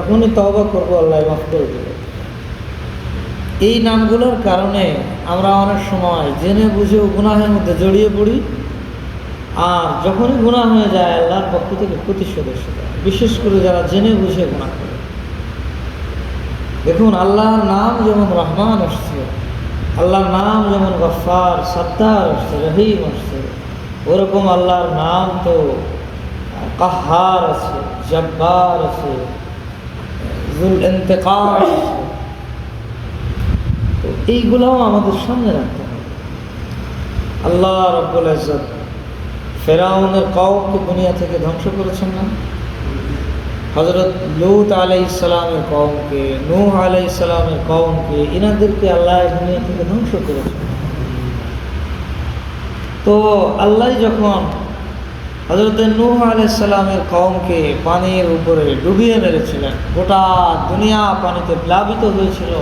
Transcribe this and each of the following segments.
যখনই তওবা করব, আল্লাহ মাফ করে দেবে। এই নামগুলোর কারণে আমরা অনেক সময় জেনে বুঝেও গুনাহের মধ্যে জড়িয়ে পড়ি, আর যখনই গুনাহ হয়ে যায়, আল্লাহর পক্ষ থেকে প্রতিশোধ এসে বিশেষ করে যারা জেনে বুঝে গুনাহ করে। দেখুন, আল্লাহর নাম যেমন রহমান আসছে, আল্লাহর নাম যেমন গফার সত্তার আসছে, রহিম আসছে, ওরকম আল্লাহর নাম তো কাহার আছে, জব্বার আছে তো এইগুলোও আমাদের সামনে রাখতে হবে। আল্লাহ রব্বুল ইজ্জত ফেরাউনের কওমকে দুনিয়া থেকে ধ্বংস করেছেন না? হজরত লুত আলাই ইসলামের কওমকে নূহ আলাই ইসলামের কওমকে এনাদেরকে আল্লাহ দুনিয়া থেকে ধ্বংস করেছেন। তো আল্লাহ যখন হজরত নূহ আলাইসাল্লামের কওমকে পানির উপরে ডুবিয়ে মেরেছিলেন। গোটা দুনিয়া পানিতে প্লাবিত হয়েছিল।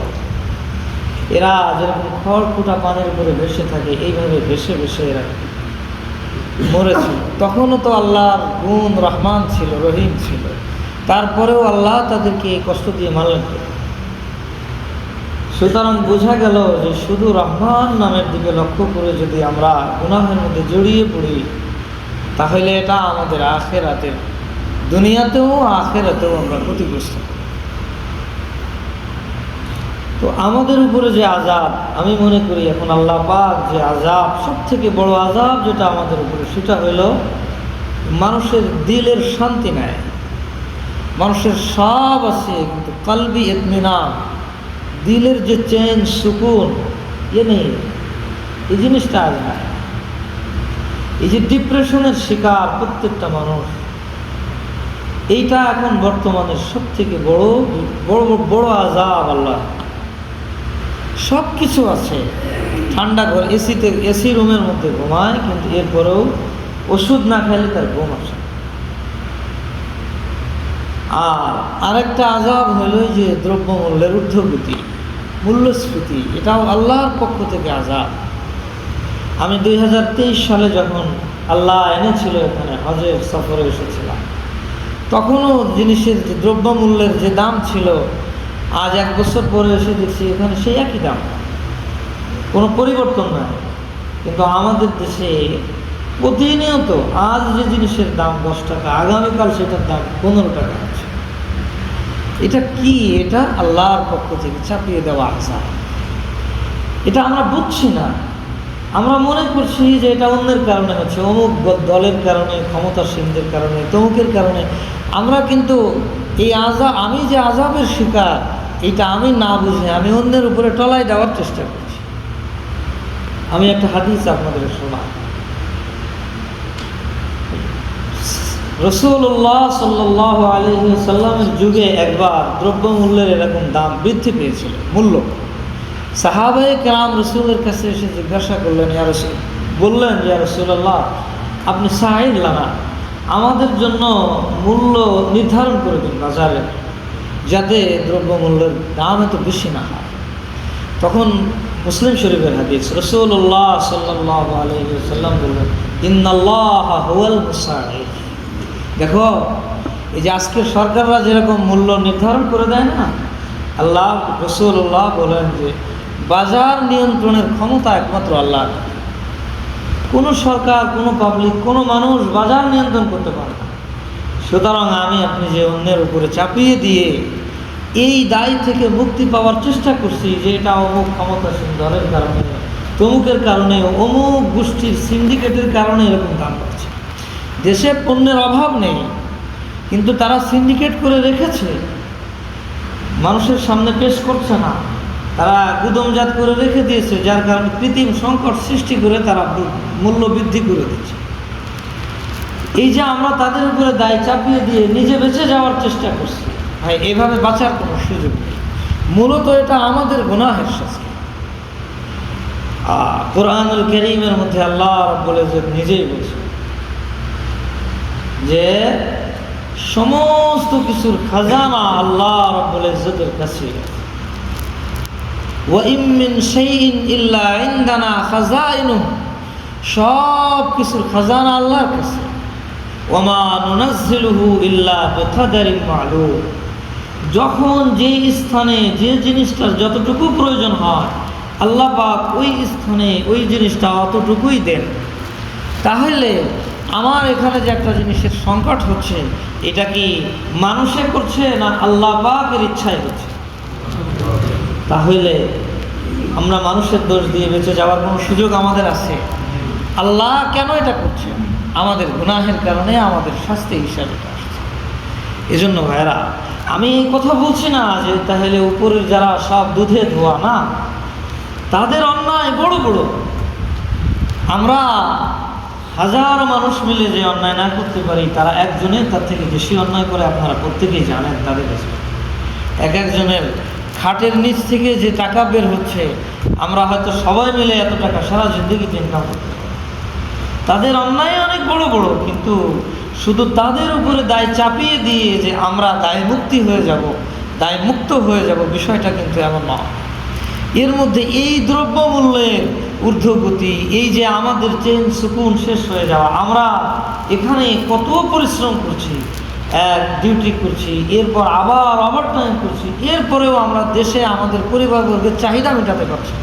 এরা যেরকম খড় ফুটা পানির উপরে ভেসে থাকে, এইভাবে ভেসে ভেসে এরা মরেছিল তখনও তো আল্লাহর গুণ রহমান ছিল, রহিম ছিল। তারপরেও আল্লাহ তাদেরকে কষ্ট দিয়ে মারলেন সুতরাং বোঝা গেল যে শুধু রহমান নামের দিকে লক্ষ্য করে যদি আমরা গুনাহের মধ্যে জড়িয়ে পড়ি তাহলে এটা আমাদের আখেরাতের, দুনিয়াতেও আখেরাতেও আমরা ক্ষতিগ্রস্ত। তো আমাদের উপরে যে আজাব আমি মনে করি এখন আল্লাহ পাক যে আজাব সব থেকে বড় আজাব যেটা আমাদের উপরে, সেটা হইল মানুষের দিলের শান্তি নেয়। মানুষের সব আছে, কিন্তু কালবি এতমিনাম দিলের যে চেন সুকুন, এ নেই। এই জিনিসটা আজ নাই। এই যে ডিপ্রেশনের শিকার প্রত্যেকটা মানুষ, এইটা এখন বর্তমানে সব থেকে বড় বড় বড় আজাব আল্লাহ। সব কিছু আছে। ঠান্ডা ঘর এসিতে, এসি রুমের মধ্যে ঘুমায়, কিন্তু এরপরেও ওষুধ না খেলে তার ঘুম আসে আর আরেকটা আজাব হলো যে দ্রব্যমূল্যের ঊর্ধ্বগতি, মূল্যস্ফীতি, এটাও আল্লাহর পক্ষ থেকে আজাব আমি দুই হাজার তেইশ সালে যখন আল্লাহ এনেছিল এখানে হজের সফরে এসেছিলাম, তখনও জিনিসের যে দ্রব্যমূল্যের যে দাম ছিল, আজ এক বছর পরে এসে দেখছি এখানে সেই একই দাম। কোনো পরিবর্তন নাই। কিন্তু আমাদের দেশে প্রতিনিয়ত আজ যে জিনিসের দাম দশ টাকা, আগামীকাল সেটার দাম পনেরো টাকা আছে এটা কি? এটা আল্লাহর পক্ষ থেকে চাপিয়ে দেওয়া আসা এটা আমরা বুঝছি না। আমরা মনে করছি যে এটা অন্যের কারণে হচ্ছে, অমুক দলের কারণে, ক্ষমতাসীনদের কারণে, তমুকের কারণে। আমরা কিন্তু এই আজা আমি যে আজাবের শিকার, এটা আমি না বুঝে আমি অন্যের উপরে টলাই দেওয়ার চেষ্টা করছি। আমি একটা হাদিস আপনাদের শোনা রসুল্লাহ সাল্লাহ আলহি সাল্লামের যুগে একবার দ্রব্যমূল্যের এরকম দাম বৃদ্ধি পেয়েছিল, মূল্য। সাহাবাই কেরাম রসুলের কাছে এসে জিজ্ঞাসা করলেন, ইয়া রসুল বললেন, ইয়া রসুল্লাহ আপনি সাহিল লানা আমাদের জন্য মূল্য নির্ধারণ করে দিন বাজারে, যাতে দ্রব্যমূল্যের দাম এত বেশি না হয়। তখন মুসলিম শরীফের হাদিস রসুল্লাহ সাল্লাম বললেন, ইন্নাল্লাহ হুয়াল মুসাইদ দেখো, এই যে আজকে সরকাররা যেরকম মূল্য নির্ধারণ করে দেয় না, আল্লাহ রসুল্লাহ বলেন যে বাজার নিয়ন্ত্রণের ক্ষমতা একমাত্র আল্লাহ। কোনো সরকার, কোনো পাবলিক কোনো মানুষ বাজার নিয়ন্ত্রণ করতে পারে না। সুতরাং আমি আপনি যে অন্যের উপরে চাপিয়ে দিয়ে এই দায় থেকে মুক্তি পাওয়ার চেষ্টা করছি যে এটা অমুক ক্ষমতাসীন দলের কারণে, তমুকের কারণে, অমুক গোষ্ঠীর সিন্ডিকেটের কারণে এরকম দাম পাচ্ছে দেশে পণ্যের অভাব নেই, কিন্তু তারা সিন্ডিকেট করে রেখেছে। মানুষের সামনে পেশ করছে না। তারা গুদমজাত করে রেখে দিয়েছে, যার কারণে কৃত্রিম সংকট সৃষ্টি করে তারা মূল্য বৃদ্ধি করে দিচ্ছে। এই যে আমরা তাদের উপরে দায় চাপিয়ে দিয়ে নিজে বেঁচে যাওয়ার চেষ্টা করছি, ভাই, এভাবে বাঁচার কোনো সুযোগ নেই। মূলত এটা আমাদের গুনাহের শাস্তি। আর কোরআনুল করিমের মধ্যে আল্লাহ বলে যে নিজেই বলছে যে, সমস্ত কিছুর খাজানা আল্লাহ রব্বুল ইজ্জতের কাছে শাইইন ইল্লা ইনদানা সব কিছুর খাজানা আল্লাহর কাছে। যখন যে স্থানে যে জিনিসটার যতটুকু প্রয়োজন হয়, আল্লাহ পাক ওই স্থানে ওই জিনিসটা অতটুকুই দেন। তাহলে আমার এখানে যে একটা জিনিসের সংকট হচ্ছে, এটা কি মানুষে করছে না আল্লাহ পাকের ইচ্ছায় হচ্ছে? তাহলে আমরা মানুষের দোষ দিয়ে বেঁচে যাওয়ার কোনো সুযোগ আমাদের আছে। আল্লাহ কেন এটা করছে? আমাদের গুনাহের কারণে আমাদের শাস্তি হিসাবে এটা আসছে। এজন্য ভাইরা আমি এই কথা বলছি না যে তাহলে উপরের যারা সব দুধে ধোয়া না, তাদের অন্যায় বড় বড়। আমরা হাজার মানুষ মিলে যে অন্যায় না করতে পারি, তারা একজনের তার থেকে বেশি অন্যায় করে আপনারা প্রত্যেকেই জানেন তাদের কাছে। এক একজনের খাটের নিচ থেকে যে টাকা বের হচ্ছে, আমরা হয়তো সবাই মিলে এত টাকা সারা জিন্দগিতে ইনকাম করতে তাদের অন্যায় অনেক বড় বড়, কিন্তু শুধু তাদের উপরে দায় চাপিয়ে দিয়ে যে আমরা দায় মুক্তি হয়ে যাব দায় মুক্ত হয়ে যাব, বিষয়টা কিন্তু এমন নয়। এর মধ্যে এই দ্রব্যমূল্যের ঊর্ধ্বগতি, এই যে আমাদের চেন সুকুন শেষ হয়ে যাওয়া, আমরা এখানে কত পরিশ্রম করছি ডিউটি করছি, এরপর আবার ওভার টাইম করছি, এরপরেও আমরা দেশে আমাদের পরিবারবর্গের চাহিদা মেটাতে পারছি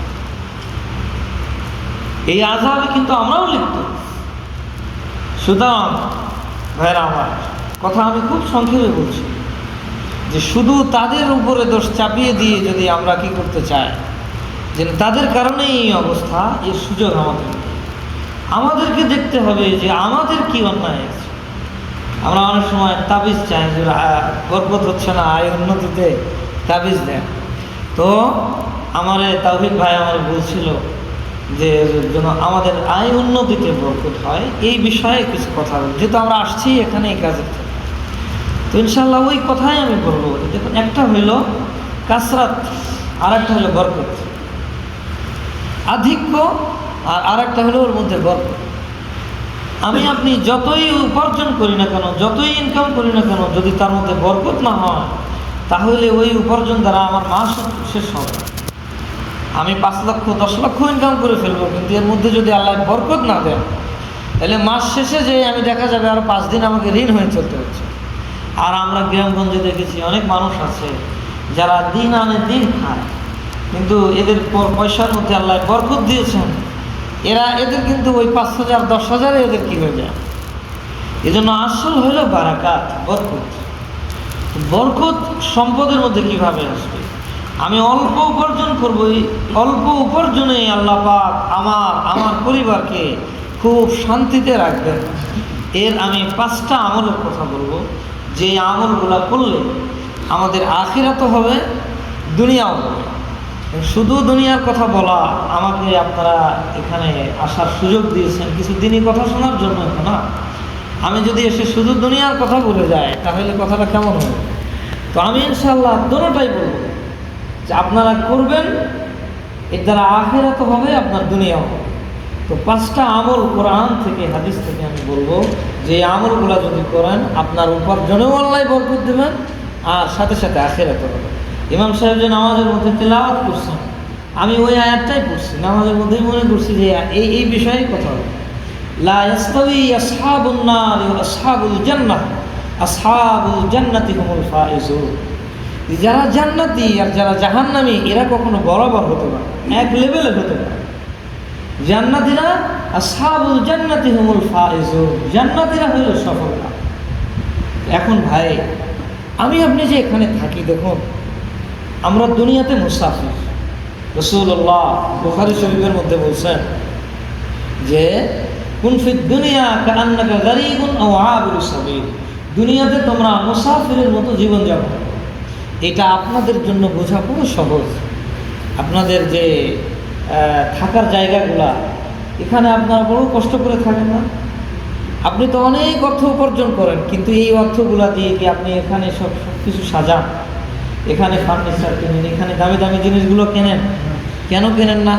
এই আজাবে কিন্তু আমরাও লিপ্ত। সুতরাং ভাইরা আমার, কথা আমি খুব সংক্ষেপে বলছি যে শুধু তাদের উপরে দোষ চাপিয়ে দিয়ে যদি আমরা কি করতে চাই যে তাদের কারণেই এই অবস্থা, এর সুযোগ আমাদের আমাদেরকে দেখতে হবে যে আমাদের কি অন্যায় আছে। আমরা অনেক সময় তাবিজ চাই যে বরকত হচ্ছে না, আয় উন্নতিতে তাবিজ দেন তো আমার তাহিদ ভাই আমার বলছিল যে, যেন আমাদের আয় উন্নতিতে বরকত হয়, এই বিষয়ে কিছু কথা বলি যেহেতু আমরা আসছি এখানে এই কাজের। তো ইনশাল্লাহ ওই কথাই আমি বলব। দেখুন, একটা হইল কাসরাত আর একটা হলো বরকত। আধিক্য আর আরেকটা হলো ওর মধ্যে বরকত। আমি আপনি যতই উপার্জন করি না কেন, যতই ইনকাম করি না কেন, যদি তার মধ্যে বরকত না হয়, তাহলে ওই উপার্জন দ্বারা আমার মাস শেষ হবে। আমি পাঁচ লক্ষ, দশ লক্ষ ইনকাম করে ফেলব, কিন্তু এর মধ্যে যদি আল্লাহ বরকত না দেন, তাহলে মাস শেষে যে আমি দেখা যাবে আরও পাঁচ দিন আমাকে ঋণ হয়ে চলতে হচ্ছে। আর আমরা গ্রামগঞ্জে দেখেছি অনেক মানুষ আছে যারা দিন আনে দিন খায়, কিন্তু এদের পয়সার মধ্যে আল্লাহ বরকত দিয়েছেন। এরা এদের কিন্তু ওই পাঁচ হাজার দশ হাজারে এদের কী হয়ে যায়? এজন্য আসল হলো বারাকাত, বরকত। বরকত সম্পদের মধ্যে কীভাবে আসবে? আমি অল্প উপার্জন করব, এই অল্প উপার্জনে আল্লাহ পাক আমার আমার পরিবারকে খুব শান্তিতে রাখবেন। এর আমি পাঁচটা আমলের কথা বলব। যে আমলগুলো করলে আমাদের আখিরাতও হবে, দুনিয়াও হবে। শুধু দুনিয়ার কথা বলা, আমাকে আপনারা এখানে আসার সুযোগ দিয়েছেন, কিছু দিনই কথা শোনার জন্য না। আমি যদি এসে শুধু দুনিয়ার কথা বলে যাই, তাহলে কথাটা কেমন হবে? তো আমি ইনশাল্লাহ দোনোটাই বলব। যে আপনারা করবেন, এর দ্বারা আখেরা তো হবে, আপনার দুনিয়াও তো পাঁচটা আমল কোরআন থেকে, হাদিস থেকে আমি বলব। যে আমলগুলো যদি করেন, আপনার উপার্জনেও আল্লাহ বরকত দেবেন, আর সাথে সাথে আখেরা তো হবে। ইমাম সাহেব যে নামাজের মধ্যে তেলাওয়াত করছেন আমি ওই আয়াতটাই পড়ছি, নামাজের মধ্যেই মনে করছি যে এই এই বিষয়েই কথা জান্নাতি ফাইজুন। যারা জান্নাতি আর যারা জাহান্নামী, এরা কখনো বরাবর হতে পারে। এক লেভেলে হতে পারে জান্নাতিরা আসহাবুল জান্নাতি হুমুল ফাইজুন, জান্নাতিরা হইল সফলতা। এখন ভাই, আমি আপনি যে এখানে থাকি, দেখুন আমরা দুনিয়াতে মুসাফির। রসুল্লাহ বুখারি শরীফের মধ্যে বলছেন যে কুনফিদ দুনিয়া কান্নাকা গারিবুন ও আবুল সাবিল। দুনিয়াতে তোমরা মুসাফিরের মতো জীবন যাপন এটা আপনাদের জন্য বোঝা খুব সহজ। আপনাদের যে থাকার জায়গাগুলা, এখানে আপনারা বড় কষ্ট করে থাকেন না। আপনি তো অনেক অর্থ উপার্জন করেন, কিন্তু এই অর্থগুলা দিয়ে কি আপনি এখানে সব সব কিছু সাজান? এখানে ফার্নিচার কেনেন, এখানে দামি দামি জিনিসগুলো কেনেন। কেন কেনেন না?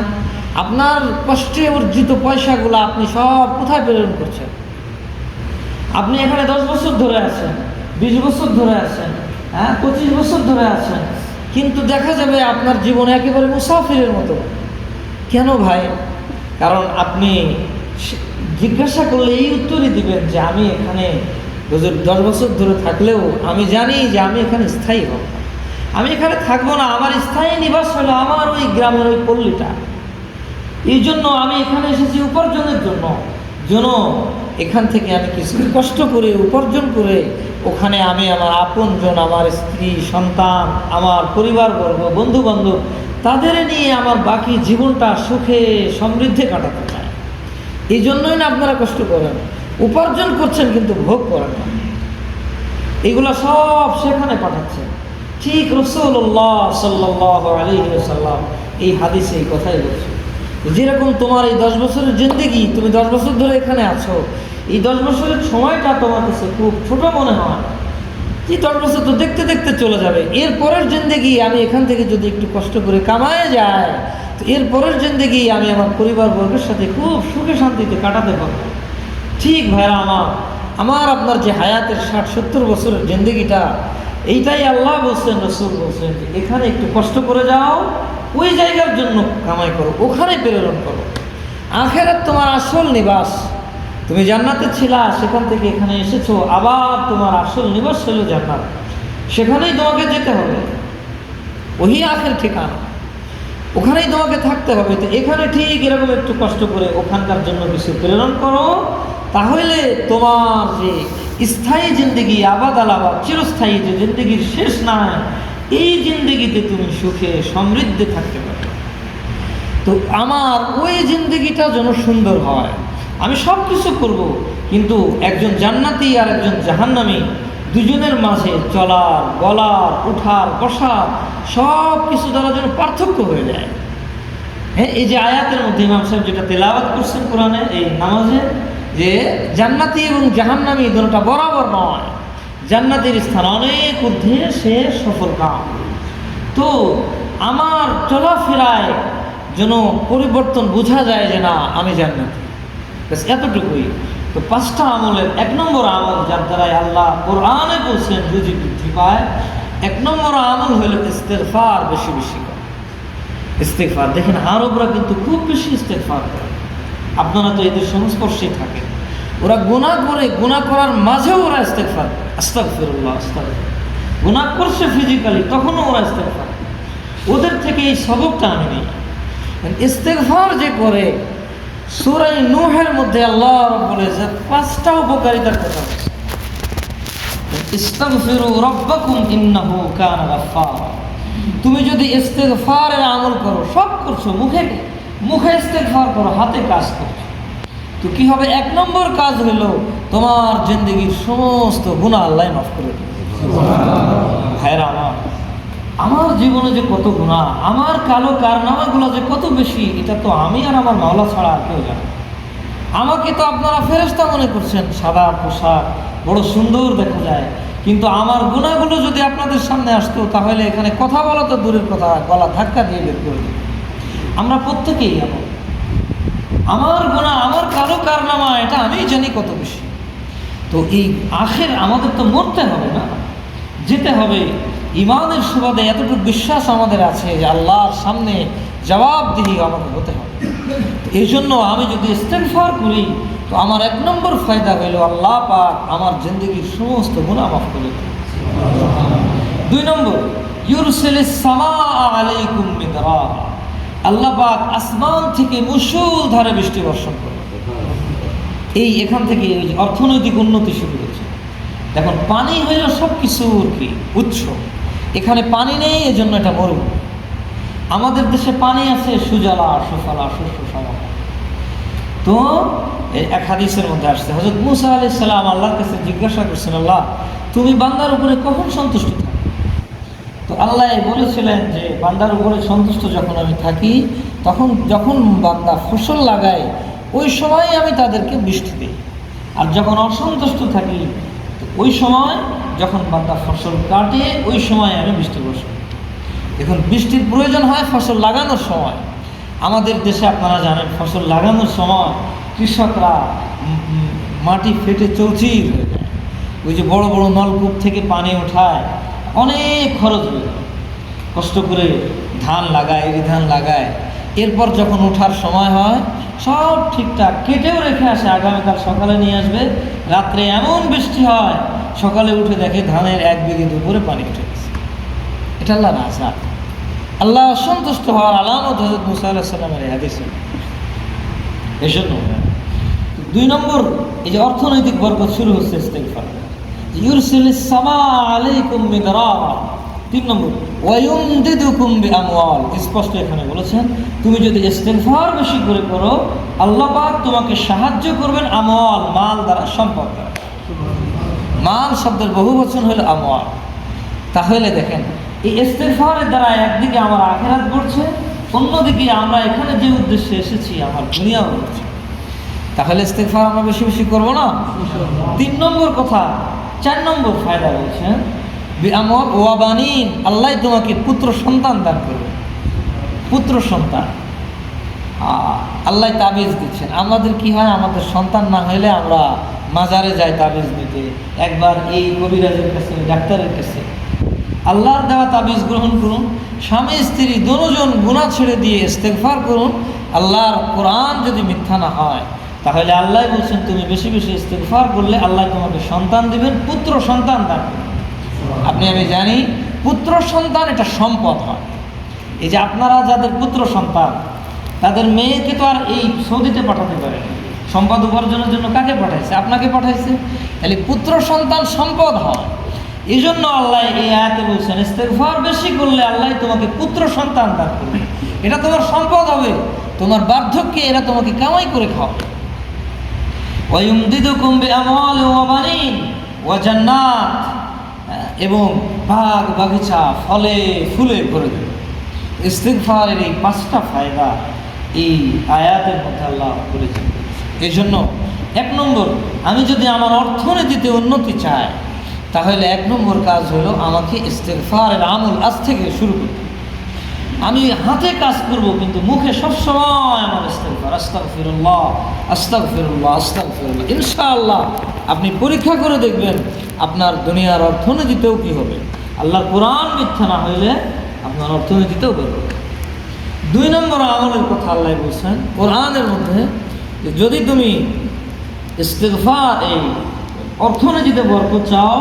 আপনার কষ্টে অর্জিত পয়সাগুলো আপনি সব কোথায় প্রেরণ করছেন? আপনি এখানে দশ বছর ধরে আছেন, বিশ বছর ধরে আছেন হ্যাঁ পঁচিশ বছর ধরে আছেন। কিন্তু দেখা যাবে আপনার জীবনে একেবারে মুসাফিরের মতো। কেন ভাই? কারণ আপনি জিজ্ঞাসা করলে এই উত্তরই দিবেন যে আমি এখানে দশ বছর ধরে থাকলেও আমি জানি যে আমি এখানে স্থায়ী হব। আমি এখানে থাকব না, আমার স্থায়ী নিবাস হলো আমার ওই গ্রামের ওই পল্লীটা। এই জন্য আমি এখানে এসেছি উপার্জনের জন্য। যেন এখান থেকে আমি কিছু কষ্ট করে উপার্জন করে ওখানে আমি আমার আপনজন, আমার স্ত্রী, সন্তান, আমার পরিবারবর্গ বন্ধু বান্ধব তাদের নিয়ে আমার বাকি জীবনটা সুখে, সমৃদ্ধে কাটাতে চাই। এই জন্যই না আপনারা কষ্ট করেন। উপার্জন করছেন কিন্তু ভোগ করেন না। এগুলো সব সেখানে পাঠাচ্ছে ঠিক রসুল্লাহ সাল্লাহ আলী সাল্লাম এই হাদিসে এই কথাই বলছে। যেরকম তোমার এই দশ বছরের জিন্দেগি, তুমি দশ বছর ধরে এখানে আছো, এই দশ বছরের সময়টা তোমার কাছে খুব ছোট মনে হয়। যে দশ বছর তো দেখতে দেখতে চলে যাবে। এর পরের জিন্দেগি আমি এখান থেকে যদি একটু কষ্ট করে কামায় যায়, তো এর পরের জিন্দেগি আমি আমার পরিবার বর্গের সাথে খুব সুখে শান্তিতে কাটাতে পারব। ঠিক ভাইরা আমার আমার আপনার যে হায়াতের ষাট সত্তর বছরের জিন্দেগিটা এইটাই আল্লাহ বলছেন, রসুল বলছেন এখানে একটু কষ্ট করে যাও, ওই জায়গার জন্য কামাই করো, ওখানে প্রেরণ করো। আখেরাত তোমার আসল নিবাস। তুমি জান্নাতে ছিলা, সেখান থেকে এখানে এসেছ, আবার তোমার আসল নিবাস হলো জান্নাত। সেখানেই তোমাকে যেতে হবে। ওই আখের ঠিকানা। ওখানেই তোমাকে থাকতে হবে। তো এখানে ঠিক এরকম একটু কষ্ট করে ওখানকার জন্য কিছু প্রেরণ করো, তাহলে তোমার যে স্থায়ী জিন্দগি, আবাদ আলাবাদ, চিরস্থায়ী যে জিন্দগির শেষ নাই, এই জিন্দগিতে তুমি সুখে, সমৃদ্ধে থাকতে পারবে তো আমার ওই জিন্দগিটা যেন সুন্দর হয়। আমি সব কিছু করব, কিন্তু একজন জান্নাতি আর একজন জাহান্নামী দুজনের মাঝে চলার গলার উঠার, বসার সব কিছু দ্বারা যেন পার্থক্য হয়ে যায়। হ্যাঁ এই যে আয়াতের মধ্যে ইমাম সাহেব যেটা তেলাওয়াত করছেন কোরআনে, এই নামাজে যে জান্নাতি এবং জাহান্নামি দুটোটা বরাবর নয়। জান্নাতের স্থান অনেক ঊর্ধ্বে, সে সফল কাম। তো আমার চলাফেরায় যেন পরিবর্তন বোঝা যায় যে না, আমি জান্নাতি। ব্যাস, এতটুকুই। তো পাঁচটা আমলের, এক নম্বর আমল যার দ্বারাই আল্লাহ কোরআনে বলছেন রুজি বৃদ্ধি পায়, এক নম্বর আমল হইল ইস্তেফার বেশি বেশি করে। ইস্তেফার দেখেন আরবরা কিন্তু খুব বেশি ইস্তেফার করে। আপনারা তো এদের সংস্পর্শেই থাকেন। ওরা গুণা করে গুণা করার মাঝেও ওরা ইস্তেফার আস্তাক ফিরুল্লাহ আস্তাক গুণা করছে ফিজিক্যালি তখনও ওরা ইস্তেফার ওদের থেকে এই সবকটা আমি নেই। ইস্তেফার যে করে সুরাই নুহের মধ্যে আল্লাহ বলে যে পাঁচটা উপকারিতার কথা রাব্বাকুম তুমি যদি ইস্তেগফারের আমল করো, সব করছ, মুখে মুখে ইস্তেগফার করো, হাতে কাজ করছ। তো কি হবে? এক নম্বর কাজ হলো তোমার জিন্দগির সমস্ত গুনাহ আল্লাহ মাফ করে ভাইরা আমার আমার জীবনে যে কত গুণা আমার কালো কারনামাগুলো যে কত বেশি এটা তো আমি আর আমার মাওলা ছাড়া আর কেউ জানে। আমাকে তো আপনারা ফেরেস্তা মনে করছেন সাদা পোশাক বড় সুন্দর দেখা যায়। কিন্তু আমার গুণাগুলো যদি আপনাদের সামনে আসতো তাহলে এখানে কথা বলা তো দূরের কথা গলা ধাক্কা দিয়ে বের করে আমরা প্রত্যেকেই এমন। আমার গুণা আমার কালো কারনামা, এটা আমি জানি কত বেশি। তো এই আখের আমাদের তো মরতে হবে না, যেতে হবে। ইমানের সুবাদে এতটুকু বিশ্বাস আমাদের আছে যে আল্লাহর সামনে জবাবদিহি আমাকে হতে হবে। এই জন্য আমি যদি ইস্তেনফার করি, তো আমার এক নম্বর ফায়দা হইল আল্লাহ পাক আমার জিন্দগির সমস্ত গুণা মাফ করে দুই নম্বর ইউরসেল সামা আলাইকুম মিদরা আল্লাহ পাক আসমান থেকে মুসুলধারে বৃষ্টি বর্ষণ করে এই এখান থেকে ওই অর্থনৈতিক উন্নতি শুরু হয়েছে। দেখুন, পানি হইল সব কিছুর কি? উৎস। এখানে পানি নেই, এজন্য এটা মরুভূমি। আমাদের দেশে পানি আছে, সুজলা, সুফলা শ্যামলা তো এক হাদিসের মধ্যে আসছে হজরত মুসা আলি সাল্লাম আল্লাহর কাছে জিজ্ঞাসা করছেন, আল্লাহ, তুমি বান্দার উপরে কখন সন্তুষ্ট আল্লাহ বলেছিলেন যে, বান্দার উপরে সন্তুষ্ট যখন আমি থাকি, তখন যখন বান্দা ফসল লাগায়, ওই সময় আমি তাদেরকে বৃষ্টি দিই। আর যখন অসন্তুষ্ট থাকি ওই সময় যখন বান্দা ফসল কাটে, ওই সময় আমি বৃষ্টি করি। এখন বৃষ্টির প্রয়োজন হয় ফসল লাগানোর সময়। আমাদের দেশে আপনারা জানেন, ফসল লাগানোর সময় কৃষকরা মাটি ফেটে চৌচির হয়ে যায়। ওই যে বড় বড় নলকূপ থেকে পানি ওঠায় অনেক খরচ হয়ে কষ্ট করে ধান লাগায় এরি ধান লাগায়। এরপর যখন ওঠার সময় হয়, সব ঠিকঠাক কেটেও রেখে আসে। আগামীকাল সকালে নিয়ে আসবে। রাত্রে এমন বৃষ্টি হয়, সকালে উঠে দেখে ধানের এক বিঘে দুপুরে পানি উঠে গেছে। এটা আল্লাহ রাজা আল্লাহ অসন্তুষ্ট হওয়ার আলামত হজরত মুসা আল্লাহ এই হাদিস। এই জন্য দুই নম্বর, এই যে অর্থনৈতিক বরকত শুরু হচ্ছে ইস্তেগফার তিন নম্বর স্পষ্ট এখানে বলেছেন, তুমি যদি বেশি করে করো তোমাকে সাহায্য করবেন আমওয়াল, মাল দ্বারা, সম্পদ মাল শব্দের বহু বচন হলো আমওয়াল। তাহলে দেখেন, এই ইস্তেগফারের দ্বারা একদিকে আমার আখেরাত ঘটছে, অন্যদিকে আমরা এখানে যে উদ্দেশ্যে এসেছি, আমার দুনিয়াও ঘটছে। তাহলে ইস্তেগফার আমরা বেশি বেশি করব না? তিন নম্বর কথা চার নম্বর ফায়দা বলছেন বিআমর ওয়াবানিন আল্লাহ তোমাকে পুত্র সন্তান দান করবে। পুত্র সন্তান। আল্লাহ তাবিজ দিচ্ছেন। আমাদের কি হয়? আমাদের সন্তান না হলে আমরা মাজারে যাই তাবিজ নিতে। একবার এই কবিরাজের কাছে, ডাক্তারের কাছে। আল্লাহর দেওয়া তাবিজ গ্রহণ করুন। স্বামী, স্ত্রী, দুজন গুণা ছেড়ে দিয়ে ইস্তেগফার করুন। আল্লাহর কোরআন যদি মিথ্যা না হয় তাহলে আল্লাহ বলছেন তুমি বেশি বেশি ইস্তেগফার করলে আল্লাহ তোমাকে সন্তান দিবেন পুত্র সন্তান দান আপনি আমি জানি পুত্র সন্তান এটা সম্পদ হয়। এই যে আপনারা যাদের পুত্র সন্তান তাদের মেয়েকে তো আর এই সৌদিতে পাঠাতে পারে। সম্পদ উপার্জনের জন্য কাকে পাঠাইছে? আপনাকে পাঠাইছে? তাহলে পুত্র সন্তান সম্পদ হয়। এই জন্য আল্লাহ এই আয়াতে বলছেন ইস্তেগফার বেশি করলে আল্লাহ তোমাকে পুত্র সন্তান দান করবে। এটা তোমার সম্পদ হবে। তোমার বার্ধক্যে এরা তোমাকে কামাই করে খাওয়াবে। এবং বাগ বাগিচা, ফলে, ফুলে ভরে দেবে। ইস্তিগফারের এই পাঁচটা ফায়দা এই আয়াতের মধ্যে আল্লাহ করেছেন এই জন্য এক নম্বর, আমি যদি আমার অর্থনীতিতে উন্নতি চাই, তাহলে এক নম্বর কাজ হলো আমাকে ইস্তেগফারের আমল আজ থেকে শুরু করতে। আমি হাতে কাজ করব, কিন্তু মুখে সবসময় আমার ইস্তেগফার। আস্তাগফিরুল্লাহ আস্তাগফিরুল্লাহ আস্তাগফিরুল্লাহ। ইনশাআল্লাহ, আপনি পরীক্ষা করে দেখবেন আপনার দুনিয়ার অর্থনীতিতেও কি হবে। আল্লাহর কোরআন মিথ্যা না হইলে আপনার অর্থনীতিতেও বেরোবে দুই নম্বর আমলের কথা আল্লাহ বলছেন, কোরআনের মধ্যে যে যদি তুমি ইস্তেগফার, এই অর্থনীতিতে বরকত চাও,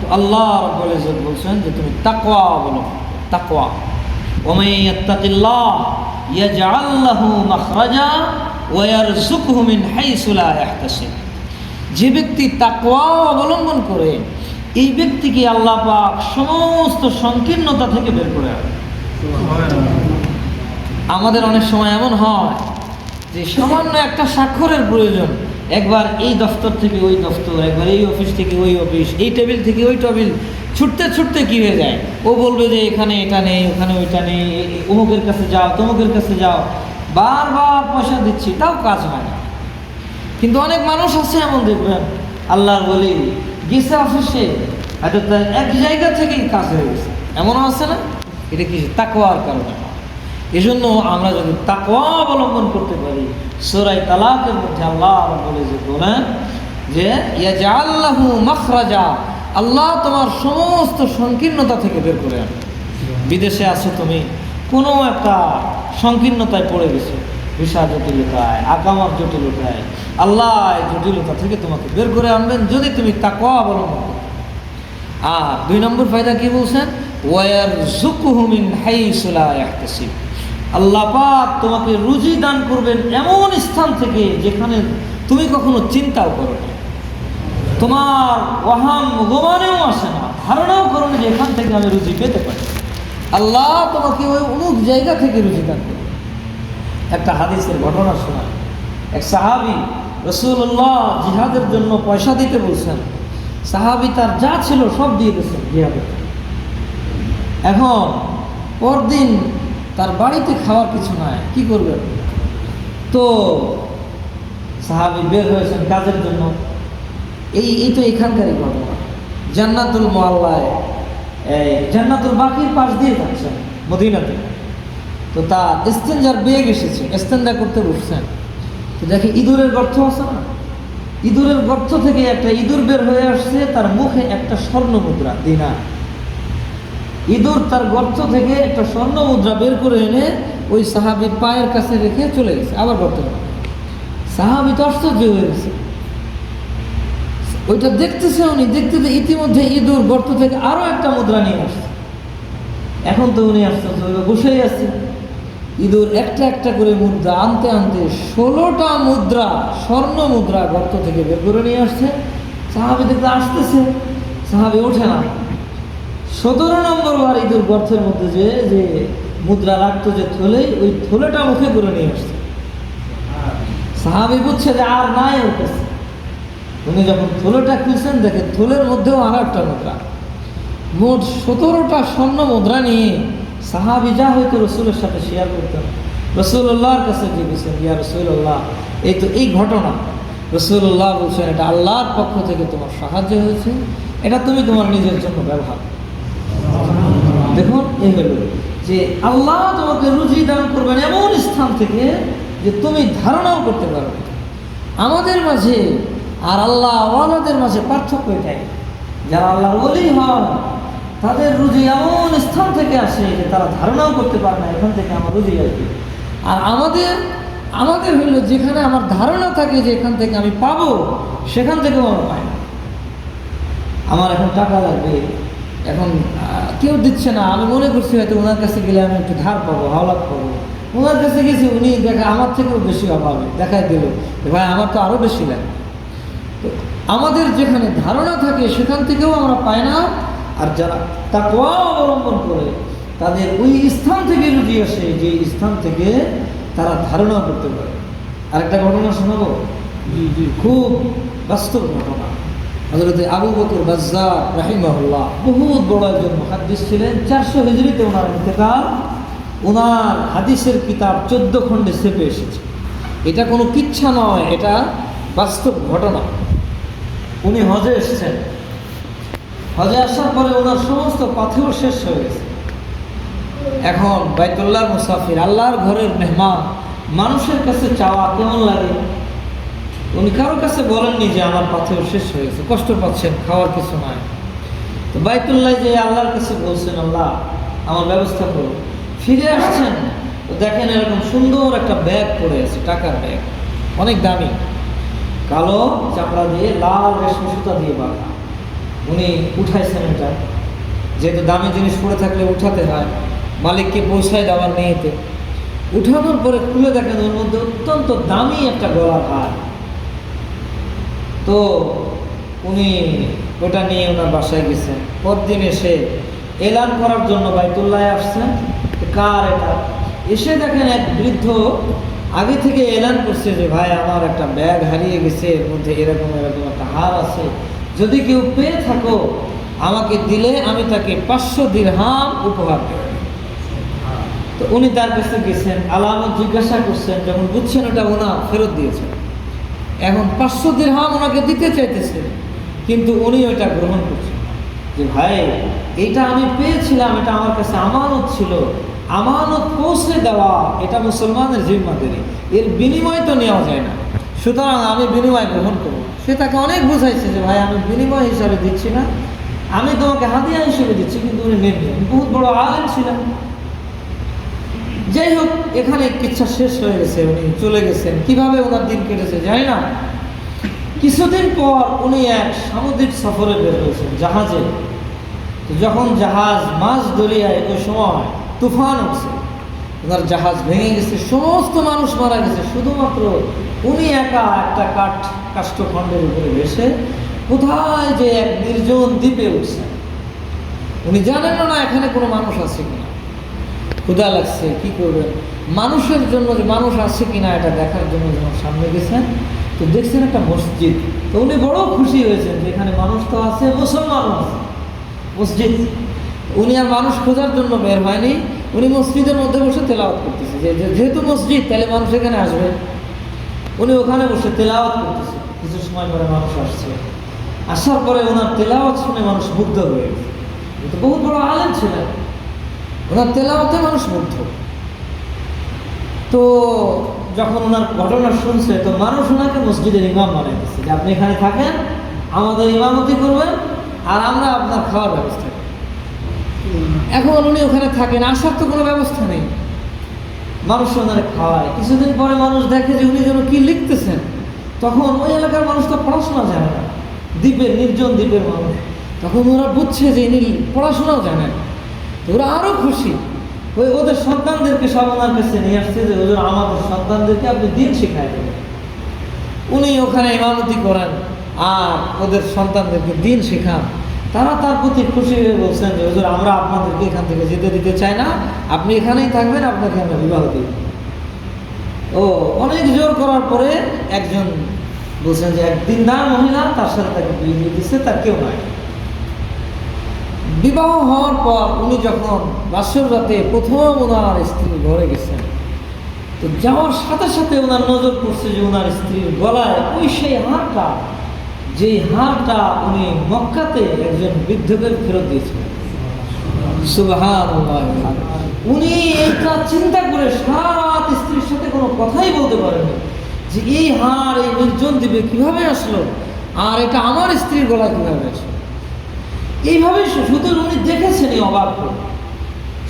তো আল্লাহ ইজ্জত বলছেন যে তুমি তাকওয়া বলো। তাকওয়া। ومن يتق الله يجعل له مخرجا ويرزقه من حيث لا يحتسب যে ব্যক্তি তাকওয়া অবলম্বন করে এই ব্যক্তিকে আল্লাহ পাক সমস্ত সংকীর্ণতা থেকে বের করে আনে আমাদের অনেক সময় এমন হয় যে সামান্য একটা স্বাক্ষরের প্রয়োজন একবার এই দফতর থেকে ওই দফতর একবার এই অফিস থেকে ওই অফিস এই টেবিল থেকে ওই টেবিল ছুটতে ছুটতে কী হয়ে যায়? ও বলবে যে এখানে এটা নেই, ওখানে ওইটা নেই অমুকের কাছে যাও, তমুকের কাছে যাও। বারবার পয়সা দিচ্ছি, তাও কাজ হয় না। কিন্তু অনেক মানুষ আছে এমন, দেখবেন, আল্লাহর বলি গেছে অফিসে, হয়তো তার এক জায়গা থেকেই কাজ হয়ে গেছে। এমনও আছে না? এটা কি তাকওয়ার কারণে? হয়। এই জন্য আমরা যদি তাকওয়া অবলম্বন করতে পারি সোরাই তালাকের মধ্যে আল্লাহ বলে যে বলেন যে ইয়াজা আল্লাহু মখরাজা। আল্লাহ তোমার সমস্ত সংকীর্ণতা থেকে বের করে আনে। বিদেশে আছো তুমি, কোনো একটা সংকীর্ণতায় পড়ে গেছো। ভিসা জটিলতায় আকামার জটিলতায়, আল্লাহ জটিলতা থেকে তোমাকে বের করে আনবেন যদি তুমি তাকওয়া অবলম্বন করো। আর দুই নম্বর ফায়দা কি বলছেন? ওয়ার জুকুহুমিন হাইসুলা ইয়াহতাসিব আল্লাহ পাক তোমাকে রুজি দান করবেন এমন স্থান থেকে যেখানে তুমি কখনো চিন্তাও করো না তোমার ওহাম গোমানেও আসে না। ধারণাও করো যে এখান থেকে আমি রুজি পেতে পারি। আল্লাহ তোমাকে ওই অমুক জায়গা থেকে রুজি দান করবে। একটা হাদিসের ঘটনা শোনায় এক সাহাবি রসুল্লাহ জিহাদের জন্য পয়সা দিতে বলছেন। সাহাবি তার যা ছিল সব দিয়ে দিয়েছেন জিহাদের এখন পরদিন তার বাড়িতে খাওয়ার কিছু নাই, কি করবেন তো সাহাবি বের হয়েছেন কাজের জন্য। এই এই তো এখানকারই ঘটনা। জান্নাতুল মোয়াল্লায় জান্নাতুল বাকির পাশ দিয়ে যাচ্ছেন মদিনাতে। তো তার এস্তেঞ্জার বেগ এসেছে এস্তেঞ্জা করতে বসছেন। তো দেখে ইঁদুরের গর্ত আছে না? ইঁদুরের গর্ত থেকে একটা ইঁদুর বের হয়ে আসছে, তার মুখে একটা স্বর্ণ মুদ্রা, দিনা। ইঁদুর তার গর্ত থেকে একটা স্বর্ণ মুদ্রা বের করে এনে ওই সাহাবির পায়ের কাছে রেখে চলে গেছে, আবার গর্ত সাহাবি তো আশ্চর্য হয়ে গেছে। ওইটা দেখতেছে উনি, দেখতে ইতিমধ্যে ইঁদুর গর্ত থেকে আরও একটা মুদ্রা নিয়ে আসছে। এখন তো উনি আস্তে বসেই আছে। ইঁদুর একটা একটা করে মুদ্রা, আনতে আনতে ষোলোটা মুদ্রা, স্বর্ণ মুদ্রা গর্ত থেকে বের করে নিয়ে আসছে। সাহাবি দেখতে আসতেছে, সাহাবি ওঠে না। সতেরো নম্বর বার ইঁদুর গর্তের মধ্যে যে যে মুদ্রা রাখতো যে থলে, ওই থলেটা মুখে করে নিয়ে আসছে। সাহাবি বুঝছে যে আর নাই ওর কাছে। উনি যখন থলেটা খুলছেন দেখেন থলের মধ্যেও আর একটা মুদ্রা। মোট সতেরোটা স্বর্ণ মুদ্রা নিয়ে সাহাবি যা হয়তো রসুলের সাথে শেয়ার করতেন। রসুল্লাহর কাছে জিজ্ঞেসেন, ইয়া রসুল্লাহ এই তো এই ঘটনা। রসুল্লাহ বলছেন, এটা আল্লাহর পক্ষ থেকে তোমার সাহায্য হয়েছে। এটা তুমি তোমার নিজের জন্য ব্যবহার। দেখুন, এই হলো যে আল্লাহ তোমাকে রুজি দান করবেন এমন স্থান থেকে যে তুমি ধারণাও করতে পারো আমাদের মাঝে আর আল্লাহ আওয়ালাদের মাঝে পার্থক্য এটাই। যারা আল্লাহ বলি হন, তাদের রুজি এমন স্থান থেকে আসে যে তারা ধারণাও করতে পারে না, এখান থেকে আমার রুজি আসবে আর আমাদের আমাদের হইল যেখানে আমার ধারণা থাকে যে এখান থেকে আমি পাবো, সেখান থেকেও আমার পাই না। আমার এখন টাকা লাগবে, এখন কেউ দিচ্ছে না। আমি মনে করছি হয়তো ওনার কাছে গেলে আমি একটু ধার পাবো, হাওলাত পাবো। ওনার কাছে গেছি, উনি দেখা, আমার থেকেও বেশি অভাবে। দেখায় দিল ভাই, আমার তো আরও বেশি লাগে তো আমাদের যেখানে ধারণা থাকে, সেখান থেকেও আমরা পাই না। আর যারা তা তাকওয়া অবলম্বন করে, তাদের ওই স্থান থেকে রুজি আসে, যে স্থান থেকে তারা ধারণা করতে পারে। আরেকটা ঘটনা শোনাবো? খুব বাস্তব ঘটনা। হজরত আবু বকর বাজ্জার রাহিমাহুল্লাহ বহুত বড় একজন মহাদ্দিস ছিলেন। চারশো হিজড়িতে ওনার ইন্তেকাল। ওনার হাদিসের কিতাব চোদ্দ খণ্ডে চেপে এসেছে। এটা কোনো কিচ্ছা নয়, এটা বাস্তব ঘটনা। উনি হজে এসেছেন। হজে আসার পরে ওনার সমস্ত পাথেও শেষ হয়ে গেছে। এখন বাইতুল্লাহর মুসাফির, আল্লাহর ঘরের মেহমান, মানুষের কাছে চাওয়া কেমন লাগে? উনি কারোর কাছে বলেননি যে আমার পাথেও শেষ হয়ে গেছে, কষ্ট পাচ্ছেন, খাওয়ার কিছু নাই। তো বাইতুল্লাহ যে আল্লাহর কাছে বলছেন, আল্লাহ, আমার ব্যবস্থা করুন। ফিরে আসছেন দেখেন এরকম সুন্দর একটা ব্যাগ পড়ে আছে, টাকার ব্যাগ, অনেক দামি। কালো চাপড়া দিয়ে লাল রেশমি সুতা দিয়ে বাঁধা। উনি উঠাইছেন এটা। যেহেতু দামি জিনিস পড়ে থাকলে উঠাতে হয়, মালিককে পৌঁছায় দেওয়ার নিয়েতে উঠানোর পরে খুলে দেখেন ওর মধ্যে অত্যন্ত দামি একটা গলার হার তো উনি ওটা নিয়ে ওনার বাসায় গেছেন পরদিন এসে এলান করার জন্য বাইতুল্লায় আসছেন। কার এটা? এসে দেখেন এক বৃদ্ধ আগে থেকে এলান করছে যে, ভাই, আমার একটা ব্যাগ হারিয়ে গেছে, এর মধ্যে এরকম এরকম একটা হার আছে। যদি কেউ পেয়ে থাকো, আমাকে দিলে আমি তাকে পাঁচশো দিরহাম উপহার দেব। তো উনি তার কাছে গেছেন, আলামত জিজ্ঞাসা করছেন, যখন বুঝছেন ওটা ওনা ফেরত দিয়েছেন। এখন পাঁচশো দিরহাম ওনাকে দিতে চাইতেছে কিন্তু উনি ওইটা গ্রহণ করছেন। যে, ভাই এটা আমি পেয়েছিলাম, এটা আমার কাছে আমানত ছিল আমানত পৌঁছে দেওয়া, এটা মুসলমানের জিম্মাদারি। এর বিনিময় তো নেওয়া যায় না। সুতরাং আমি বিনিময় গ্রহণ করব। সে তাকে অনেক বুঝাইছে যে, ভাই, আমি বিনিময় হিসাবে দিচ্ছি না। আমি তোমাকে হাতিয়া হিসেবে দিচ্ছি, কিন্তু উনি উনি বহুত বড় আলেম ছিলেন যাই হোক, এখানে কিচ্ছা শেষ হয়ে গেছে। উনি চলে গেছেন। কীভাবে ওনার দিন কেটেছে জানি না। কিছুদিন পর উনি এক সামুদ্রিক সফরে বের হয়েছেন জাহাজে। যখন জাহাজ মাছ দরিয়ায় ওই সময় তুফান উঠছে ওনার জাহাজ ভেঙে গেছে, সমস্ত মানুষ মারা গেছে। শুধুমাত্র উনি একা একটা কাঠ কাষ্ঠখণ্ডের উপরে ভেসে কোথায় যে এক নির্জন দ্বীপে উঠছেন উনি জানেন না এখানে কোনো মানুষ আছে কিনা। ক্ষুধা লাগছে, কি করবেন? মানুষের জন্য যে মানুষ আছে কিনা এটা দেখার জন্য যখন সামনে গেছেন, তো দেখছেন একটা মসজিদ। তো উনি বড় খুশি হয়েছেন যে এখানে মানুষ তো আছে মুসলমানও আছে। মসজিদ। উনি আর মানুষ খোঁজার জন্য বের হয়নি, উনি মসজিদের মধ্যে বসে তেলাওয়াত করতেছে। যেহেতু মসজিদ, তাহলে মানুষ এখানে আসবে। উনি ওখানে বসে তেলাওয়াত করতেছে। কিছু সময় পরে মানুষ আসছে। আসার পরে ওনার তেলাওয়াত শুনে মানুষ মুগ্ধ হয়ে গেছে। তো বহুত বড় আলেম ছিলেন। ওনার তেলাওয়াতে মানুষ মুগ্ধ। তো যখন ওনার ঘটনা শুনছে, তো মানুষ ওনাকে মসজিদের ইমাম বানিয়ে দিচ্ছে। যে আপনি এখানে থাকেন, আমাদের ইমামতি করবেন, আর আমরা আপনার খাওয়ার ব্যবস্থা এখন উনি ওখানে থাকেন আসার তো কোনো ব্যবস্থা নেই। মানুষ ওনারে খাওয়ায়। কিছুদিন পরে মানুষ দেখে যে উনি যেন কি লিখতেছেন। তখন ওই এলাকার মানুষ তো পড়াশোনা জানে না। দ্বীপের নির্জন দ্বীপের মানুষ। তখন ওরা বুঝছে যে ইনি পড়াশোনাও জানেন তো ওরা আরও খুশি। ওই ওদের সন্তানদেরকে সব ওনার কাছে নিয়ে আসছে যে ওদের আমাদের সন্তানদেরকে আপনি দিন শেখায় দেবেন। উনি ওখানে ইমামতি করেন, আর ওদের সন্তানদেরকে দিন শেখান। তারা তার প্রতি খুশি হয়ে বলছেন যে, হুজুর, আমরা আপনাদেরকে এখান থেকে যেতে দিতে চাই না। আপনি এখানেই থাকবেন, আপনাকে আমরা বিবাহ দিব। ও, অনেক জোর করার পরে একজন বলছেন যে এক দিনদার মহিলা, তার সাথে তাকে বিয়ে দিয়ে দিচ্ছে তার কেউ নাই। বিবাহ হওয়ার পর উনি যখন বাসর রাতে প্রথম ওনার স্ত্রীর ঘরে গেছেন, তো যাওয়ার সাথে সাথে ওনার নজর পড়ছে যে, ওনার স্ত্রীর গলায় ওই সেই হারটা যেই হারটা উনি মক্কাতে একজন বৃদ্ধকে ফেরত দিয়েছিলেন। উনি এটা চিন্তা করে সারা স্ত্রীর সাথে কোনো কথাই বলতে পারেনি যে এই হার, এই নির্জন দিবে কীভাবে আসলো? আর এটা আমার স্ত্রীর গলায় কীভাবে আসলো? এইভাবে শুধু উনি দেখেছেন এই অবাক করে।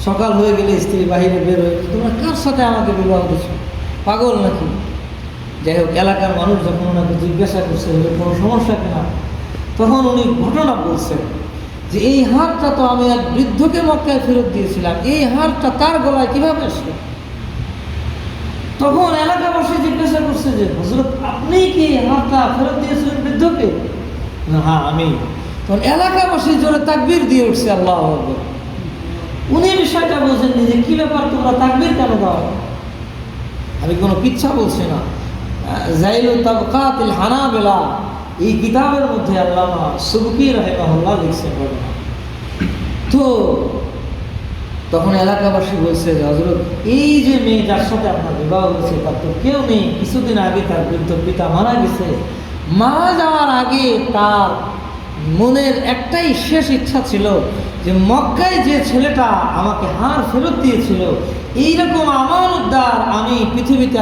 সকাল হয়ে গেলে স্ত্রী বাহিরে বের হয়ে, তোমরা কার সাথে আমাকে বিবাহ দিচ্ছ পাগল নাকি? যাই হোক এলাকার মানুষ যখন ওনাকে জিজ্ঞাসা করছে কোনো সমস্যা কিনা তখন উনি ঘটনা বলছেন যে এই হারটা তো আমি এক বৃদ্ধকে মক্কায় ফেরত দিয়েছিলাম, এই হারটা তার গলায় কীভাবে আসলো? তখন এলাকাবাসী জিজ্ঞাসা করছে যে হজরত আপনি কি হারটা ফেরত দিয়েছিলেন বৃদ্ধকে? হ্যাঁ আমি। তখন এলাকাবাসী জোরে তাকবির দিয়ে উঠছে, আল্লাহ উনি বিষয়টা বলছেন যে কি ব্যাপার তোমরা তাকবির কেন দাও? আমি কোনো কিচ্ছা বলছি না। জাইলু হানাবেলা। এই কিতাবের মধ্যে সুবকি তো তখন এলাকাবাসী বলছে হজরত এই যে মেয়ে যার সাথে আপনার বিবাহ হয়েছে, তার তো কেউ নেই। কিছুদিন আগে তার বৃদ্ধ পিতা মারা গেছে। মারা যাওয়ার আগে তার মনের একটাই শেষ ইচ্ছা ছিল যে, মক্কায় যে ছেলেটা আমাকে হার ফেরত দিয়েছিল, এইরকম আমার উদ্ধার আমি পৃথিবীতে